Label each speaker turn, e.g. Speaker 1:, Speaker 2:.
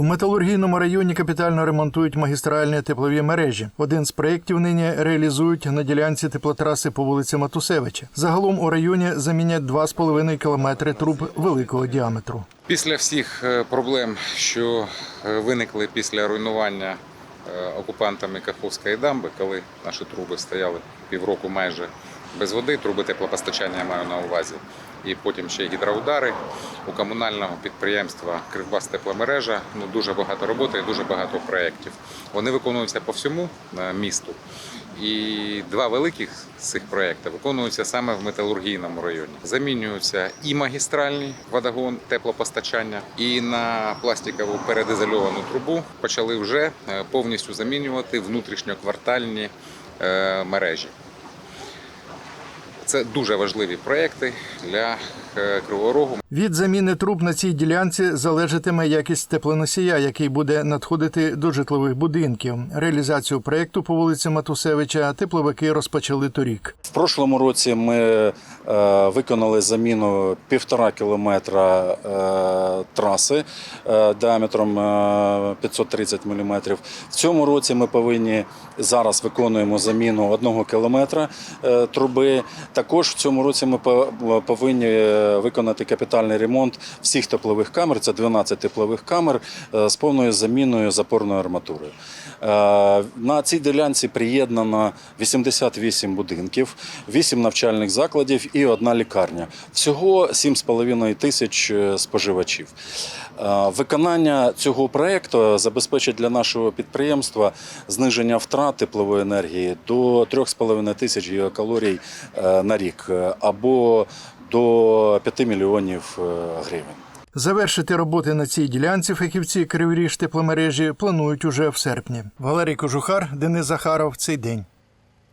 Speaker 1: В металургійному районі капітально ремонтують магістральні теплові мережі. Один з проєктів нині реалізують на ділянці теплотраси по вулиці Матусевича. Загалом у районі замінять 2,5 кілометри труб великого діаметру.
Speaker 2: Після всіх е, проблем, що е, виникли після руйнування е, окупантами Каховської дамби, коли наші труби стояли півроку майже без води, труби теплопостачання я маю на увазі, і потім ще гідроудари у комунального підприємства Кривбас тепломережа. Ну дуже багато роботи і дуже багато проєктів. Вони виконуються по всьому е, місту. І два великих з цих проєктів виконуються саме в металургійному районі. Замінюються і магістральний водогон теплопостачання, і на пластикову передизольовану трубу почали вже е, повністю замінювати внутрішньоквартальні е, мережі. Це дуже важливі проєкти для е, Кривого Рогу.
Speaker 1: Від заміни труб на цій ділянці залежатиме якість теплоносія, який буде надходити до житлових будинків. Реалізацію проєкту по вулиці Матусевича тепловики розпочали торік.
Speaker 3: В прошлому році ми е, виконали заміну півтора кілометра е, траси е, діаметром е, 530 мм. В цьому році ми повинні зараз виконуємо заміну одного кілометра е, труби. Також в цьому році ми повинні е, виконати капітальний ремонт всіх теплових камер. Це 12 теплових камер е, з повною заміною запорної арматури. Е, На цій ділянці приєднано 88 будинків, 8 навчальних закладів і одна лікарня. Всього 7,5 тисяч е, споживачів. Е, Виконання цього проєкту забезпечить для нашого підприємства зниження втрат теплової енергії до 3,5 тисяч гігакалорій е, на рік е, або до 5 мільйонів е, гривень.
Speaker 1: Завершити роботи на цій ділянці фахівці Криворіж тепломережі планують уже в серпні. Валерій Кожухар, Денис Захаров. Цей день.